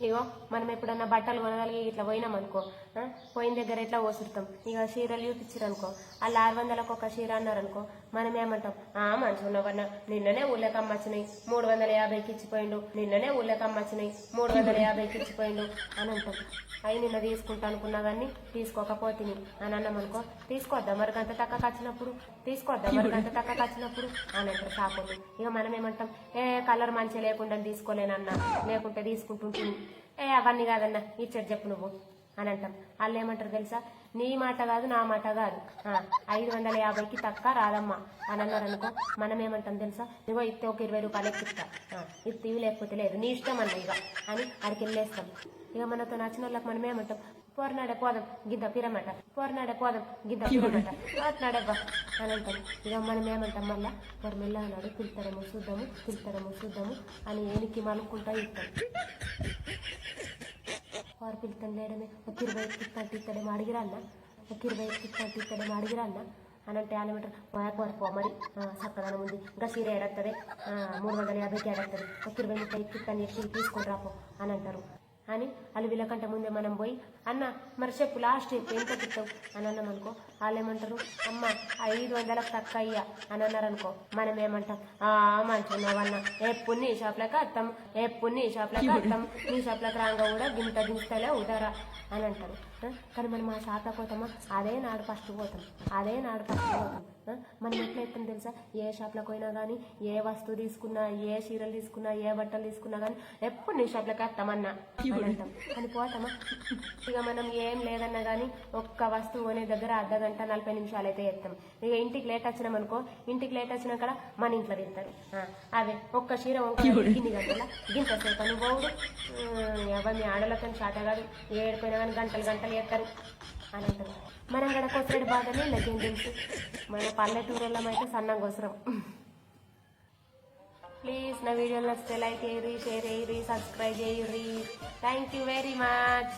ఇగో మనం ఎప్పుడన్నా బట్టలు కొనగలిగి ఇట్లా పోయినాం అనుకో పోయిన దగ్గర ఎట్లా పోసుడతాం? ఇక చీరలు చూపించారు అనుకో వాళ్ళు ఆరు వందలకు ఒక చీర అన్నారు అనుకో మనం ఏమంటాం? ఆ మంచిగా ఉన్నవన్నా నిన్ననే ఊళ్ళకి అమ్మచ్చినాయి మూడు వందల యాభైకి ఇచ్చిపోయిండు నిన్ననే ఊళ్ళకి అమ్మచ్చినాయి మూడు వందల యాభైకి ఇచ్చిపోయిండు అని అంటాం. అవి నిన్న తీసుకుంటా అనుకున్నా కానీ తీసుకోకపోతిని అని అన్నాం అనుకో తీసుకోద్దాం మరి గంట తక్క వచ్చినప్పుడు? తీసుకోద్దాం మరి గంట తక్క వచ్చినప్పుడు? అని అంటారు షాపులు ఇక మనం ఏమంటాం? ఏ కలర్ మంచిగా లేకుండా తీసుకోలేనన్నా లేకుంటే తీసుకుంటుంటుంది ఏ అవన్నీ కాదన్నా ఇచ్చాడు చెప్పు నువ్వు అని అంటాం. వాళ్ళు ఏమంటారు తెలుసా? నీ మాట కాదు నా మాట కాదు. ఆ, ఐదు వందల యాభైకి తక్క రాదమ్మా అని అన్నారు అనుకో మనం ఏమంటాం తెలుసా? ఇగో ఇస్తే ఒక ఇరవై రూపాయలు ఎక్కిస్తా ఇది ఇవి లేకపోతే లేదు. నీ ఇష్టం అన్న ఇక అని అడికి వెళ్ళేస్తాం. ఇక మనతో నచ్చిన వాళ్ళకి మనం ఏమంటాం? పోరనాడే పోదాం గిద్ద పిరమట. పోరనాడే పోదాం గిద్ద పిరమట. పోతున్నాడబ్బా అని అంటాం ఇక మనం ఏమంటాం మళ్ళా? మరి మెల్ల అన్నాడు పిలుతారేమో చూద్దాము పిలుతారేమో చూద్దాము అని ఏనికి మలుక్కుంటా ఇస్తాం. వారు పిలుతాను లేడమే ఒక ఇరవై ఎక్కిస్తాంటి ఇక్కడేమో అడిగిరా అన్న ఒక ఇరవై ఎక్కిస్తాంటి ఇక్కడేమో అడిగిరా అన్న అని అంటే ఆయన ఏమంటారు వాకు వారు పో మరి ఆ, చక్కదనం ఉంది ఇంకా సీర ఏడత్తది మూడు వందల యాభైకి ఏడత్తది ఒక ఇరవై ముప్పై ఎక్కిస్తాను ఎక్కి తీసుకొని రాపో అని అంటారు అని వాళ్ళు వీళ్ళకంటే ముందే మనం పోయి అన్న మరి చెప్పు లాస్ట్ చెప్పు ఎంత చెప్తావు అని అన్నాం అనుకో వాళ్ళు ఏమంటారు అమ్మ ఐదు వందలకు తక్కువ అయ్యా అని అన్నారు అనుకో మనం ఏమంటాం ఆ మంచిగా వాళ్ళ ఎప్పుడు నీ షాప్లకు వస్తాం ఎప్పుడు నీ షాప్లోకి వస్తాం నీ షాప్లకు రాగా కూడా గింత దింస్తలే ఉంటారా అని అంటారు. కానీ మనం ఆ షాప్లో పోతామా అదే నాడు ఫస్ట్ పోతాం. అదే నాడు ఫస్ట్ పోతాం. మనం ఎట్లా తెలుసా? ఏ షాప్లకు పోయినా కానీ ఏ వస్తువు తీసుకున్నా ఏ చీరలు తీసుకున్నా ఏ బట్టలు తీసుకున్నా కానీ ఎప్పుడు నీ షాప్లకు వస్తామన్నా అని అంటాం. అని పోతామా ఇక మనం ఏం లేదన్నా కానీ ఒక్క వస్తువు కొనే దగ్గర అర్ధ గంట నలభై నిమిషాలు అయితే ఎత్తాం ఇక ఇంటికి లేట్ వచ్చినాం అనుకో ఇంటికి లేట్ వచ్చినా కూడా మన ఇంట్లో తింటారు. అదే ఒక్క చీర వంకాయ గిన్ని గంటల గింత సేపు అని పోవుడు. ఎవరి మీ ఆడలతో చాట కాదు. ఏడిపోయినా కానీ గంటలు గంటలు ఎత్తారు అని అంటారు. మనం కూడా కొసరెడు బాధనే లగ్యం తెలుసు? మన పల్లెటూరులో అయితే సన్నంగా అవసరం ప్లీజ్ నా వీడియోలు నచ్చితే లైక్ చేయరి షేర్ చేయరి సబ్స్క్రైబ్ చేయరి థ్యాంక్ యూ వెరీ మచ్.